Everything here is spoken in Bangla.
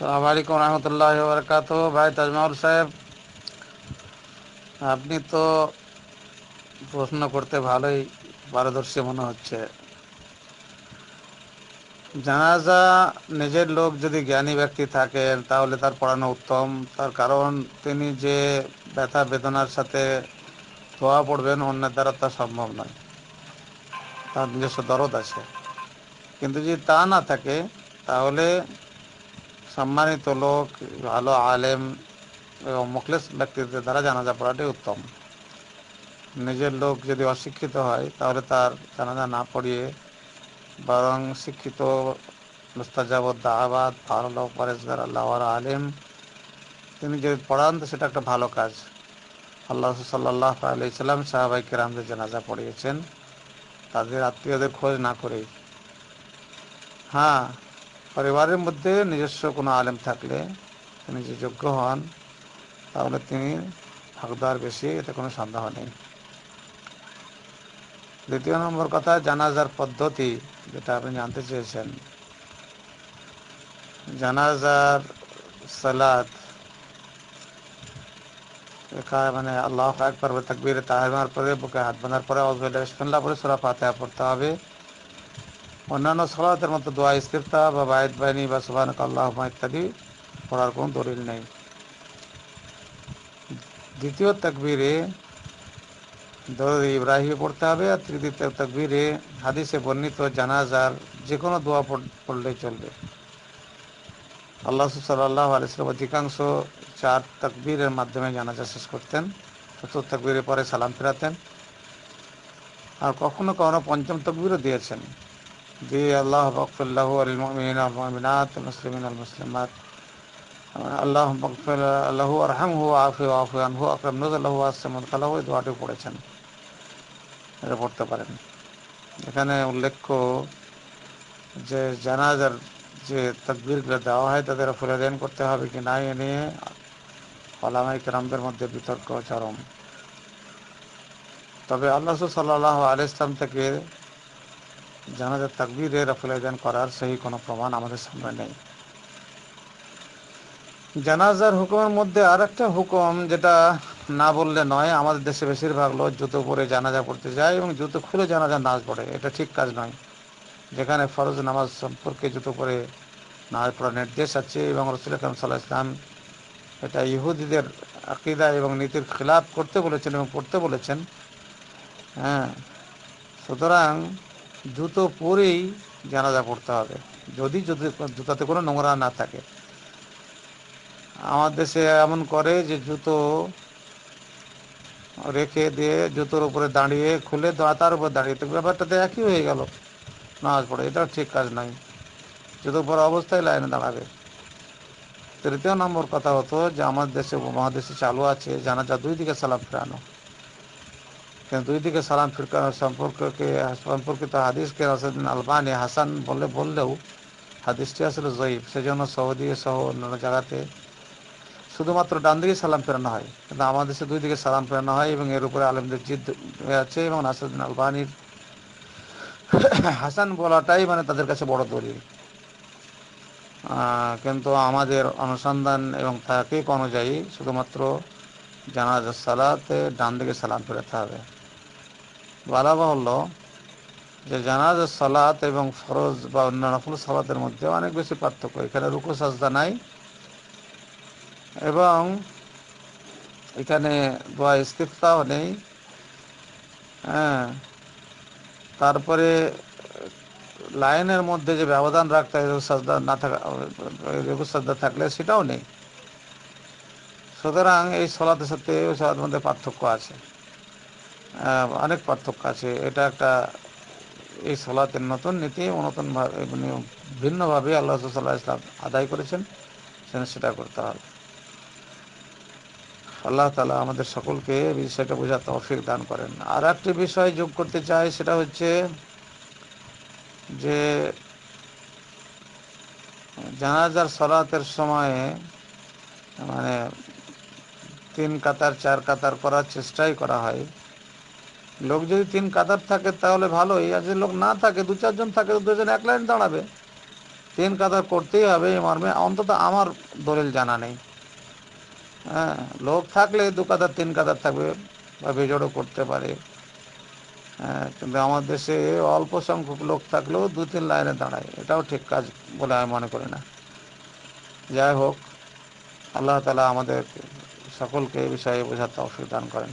সালাম আলাইকুম রহমতুল্লাহ বরকাত ভাই তাজমহল সাহেব, আপনি তো প্রশ্ন করতে ভালোই পারদর্শী মনে হচ্ছে। জানাজা নিজের লোক যদি জ্ঞানী ব্যক্তি থাকেন, তাহলে তার পড়ানো উত্তম। তার কারণ, তিনি যে ব্যথা বেদনার সাথে ধোয়া পড়বেন অন্যের দ্বারা তা সম্ভব নয়। তার নিজস্ব দরদ আছে। কিন্তু যদি তা না থাকে, তাহলে সম্মানিত লোক, ভালো আলেম এবং মুখলেস ব্যক্তিদের দ্বারা জানাজা পড়াটাই উত্তম। নিজের লোক যদি অশিক্ষিত হয়, তাহলে তার জানাজা না পড়িয়ে বরং শিক্ষিত মুস্তাজাবত দাহাবাদ ফারুল্লাহ পরেশগার আল্লাহ আলেম, তিনি যদি পড়ান, তো সেটা একটা ভালো কাজ। আল্লাহ সাল্লাহ আলাইসাল্লাম সাহাবাই কেরামদের জানাজা পড়িয়েছেন। তাদের আত্মীয়দের খোঁজ না করেই। হ্যাঁ পরিবারের মধ্যে নিজস্ব কোনো আলেম থাকলে তিনি যে যোগ্য হন, তাহলে তিনি হকদার বেশি, এতে কোনো সন্দেহ নেই। দ্বিতীয় নম্বর কথা, জানাজার পদ্ধতি, যেটা আপনি জানতে চেয়েছেন। জানাজার সালাদ মানে আল্লাহ একবার তাকবির তাহমার পরে, বুকে হাত বাঁধার পরে অজুল্লাহ পরে সোরা পড়তে হবে। অন্যান্য সলাতের মতো দোয়া ইস্তিফতা বা বায়দ বাহিনী বা সুবাহ আল্লাহ ইত্যাদি পড়ার কোনো দলিল নেই। দ্বিতীয় তকবিরে দরদ ইব্রাহিমে পড়তে হবে আর তৃতীয় তকবিরে হাদিসে বর্ণিত জানাজার যে কোনো দোয়া পড়লেই চলবে। আল্লাহ সাল্লাহ আলিয়াল্লাম অধিকাংশ চার তকবীরের মাধ্যমে জানাজা শেষ করতেন। চতুর্থ তকবীরের পরে সালাম ফেরাতেন। আর কখনো কখনো পঞ্চম তকবীরও দিয়েছেন। বকফুল্লাহ আলমিন আলমিনাত মুসলিমিন আল মুসলিমাত। আল্লাহ বকফুল আল্লাহু আরহাম হু আফি আফু আনহু। আকরম নজল্লাহু আসসামদ কালাহু এই দোয়াটি পড়েছেন। এটা পড়তে পারেন। এখানে উল্লেখ্য যে জানাজার যে তকবিরগুলো দেওয়া হয়, তাদের ফুলেদান করতে হবে কি না, এ নিয়ে আলামাই কেরামদের মধ্যে বিতর্ক চরম। তবে আল্লাহ সাল্লাহ আল ইসলাম থেকে জানাজার তাকবীরে রফুলাইদান করার সেই কোনো প্রমাণ আমাদের সামনে নেই। জানাজার হুকুমের মধ্যে আর একটা হুকুম যেটা না বললে নয়, আমাদের দেশে বেশিরভাগ লোক জুতো পরে জানাজা পড়তে যায় এবং জুতো খুলে জানাজা নাচ পড়ে। এটা ঠিক কাজ নয়। যেখানে ফরজ নামাজ সম্পর্কে জুতো পরে নামাজ পড়ার নির্দেশ আছে এবং রসুল আকরম সাল্লাহ ইসলাম এটা ইহুদিদের আকিদা এবং নীতির খিলাফ করতে বলেছেন এবং পড়তে বলেছেন। হ্যাঁ সুতরাং জুতো পরেই জানাজা পড়তে হবে। যদি জুতাতে কোনো নোংরা না থাকে। আমার দেশে এমন করে যে জুতো রেখে দিয়ে জুতোর উপরে দাঁড়িয়ে খুলে তার উপর দাঁড়িয়ে তো ব্যাপারটাতে একই হয়ে গেল। নামাজ পড়ে এটা ঠিক কাজ নয়। জুতো পরে অবস্থায় লাইনে দাঁড়াবে। তৃতীয় নম্বর কথা হতো যে আমার দেশে, মহাদেশে চালু আছে জানাজা দুই দিকে সালাম ফেরানো। কিন্তু দুই দিকে সালাম ফিরকানো সম্পর্ককে সম্পর্কিত হাদিসকে হাসান আলবানি হাসান বলে বললেও হাদিসটি আসলে জয়ীব সেজন্য সৌদি সহ অন্যান্য জায়গাতে শুধুমাত্র ডান দিকে সালাম ফেরানো হয় কিন্তু আমাদের দেশে দুই দিকে সালাম ফেরানো হয় এবং এর উপরে আলমদের জিদ আছে এবং নাসরুদ্দিন আলবানির হাসান বলাটাই মানে তাদের কাছে বড় দলিল কিন্তু আমাদের অনুসন্ধান এবং তাকিক অনুযায়ী শুধুমাত্র জানাজার সালাতে ডান দিকে সালাম ফেরাতে হবে বলা বাহুল্য যে জানাজার সালাত এবং ফরজ বা অন্যান্য নফল সালাতের মধ্যে অনেক বেশি পার্থক্য। এখানে রুকু, সাজদা নাই। এবং এখানে দোয়া ইস্তিফতাও নেই। হ্যাঁ। তারপরে লাইনের মধ্যে যে ব্যবধান রাখতে হয় সাজদা না থাকা রেগু সাজদা থাকলে সেটাও নেই। সুতরাং এই সলাতের সাথে ওই সলাতের মধ্যে পার্থক্য আছে। অনেক পার্থক্য আছে। এটা একটা, এই সলাতের নতুন নীতি, নতুন মানে ভিন্নভাবে আল্লাহ সাল্লাহ ইসলাম আদায় করেছেন সেটা করতে হবে। আল্লাহ তালা আমাদের সকলকে বিষয়টা বোঝার তৌফিক দান করেন। আর একটি বিষয় যোগ করতে চাই, সেটা হচ্ছে যে, জানাজার সলাতের সময়ে মানে তিন কাতার, চার কাতার করার চেষ্টাই করা হয়। লোক যদি তিন কাতার থাকে তাহলে ভালোই আর যদি লোক না থাকে, দু চারজন থাকে দুজন এক লাইন দাঁড়াবে। তিন কাতার করতেই হবে এই মর্মে, অন্তত আমার দলিল জানা নেই। হ্যাঁ লোক থাকলে দু কাতার, তিন কাতার থাকবে বা বেজোড়ও করতে পারে। হ্যাঁ কিন্তু আমার দেশে অল্প সংখ্যক লোক থাকলেও দু তিন লাইনে দাঁড়ায়, এটাও ঠিক কাজ বলে আমি মনে করি না। যাই হোক, আল্লাহ তালা আমাদের সকলকে এই বিষয়ে বোঝার তৌফিক দান করেন।